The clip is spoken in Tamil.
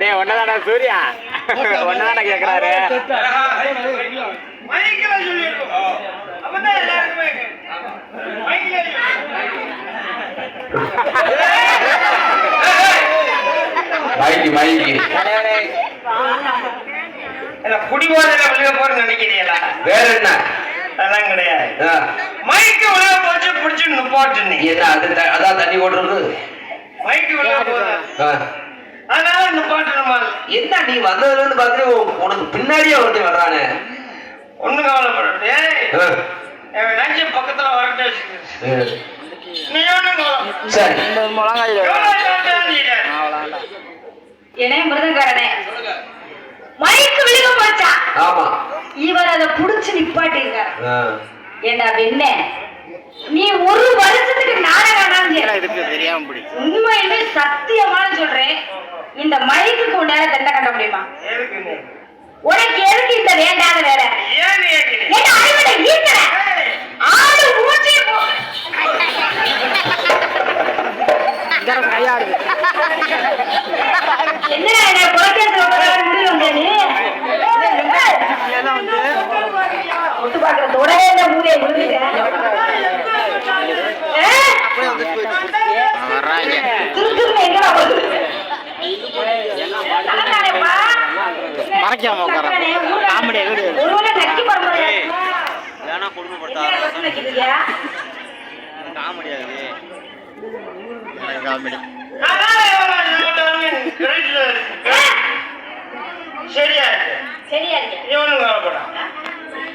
டே ஒன்னதாடா சூர்யா. ஒன்னதாடா கேக்குறாரு. மைக்கு மைக்கு குடிவாதில விழுக போறது நினைக்கிறீங்களா? வேற என்ன? அதெல்லாம் கிடையாது. மைக்கு உள்ள போச்சு பிடிச்சு நீ என்ன அது அதான் தண்ணி ஓடுறது? போகுது ஆ. அதனால நிப்பாட்டணுமா என்ன நீ வந்ததுல இருந்து பாத்து உனக்கு பின்னாடியே ஒருத்தன் வர்றானே. ஒண்ணு கவலைப்படாது என் நஞ்சு பக்கத்துல வரட்டு வச்சுக்க. நீ ஒண்ணு சரி. மிருதங்காரனே விழுக போச்சா? ஆமா. இவர் அதை புடிச்சு நிப்பாட்டிருக்காரு ஆ. ஏண்டா வெண்ண நீ ஒரு வருஷத்துக்கு நாடகம் இதுக்கு தெரியாம சத்தியமான சொல்றேன். இந்த மைக்குக்கு உண்டான தண்டை கட்ட முடியுமா? உனக்கு எதுக்கு இந்த வேண்டாத வேலை? என்ன அறிவுரை ஈர்க்கிற ஏய், ஆடு மூச்சே போ. என்னடா என்ன குலக்கேசர முடியும் ஒட்டு பாக்குற உடனே இந்த மூலையை விழுந்துட்டேன் மறைக்காம உட்கார. காமெடியா வீடு. என்னடா குடும்பப்படுத்தாத பசங்க நக்கிதுங்க? காமெடி. சரியா இருக்கு. சரியா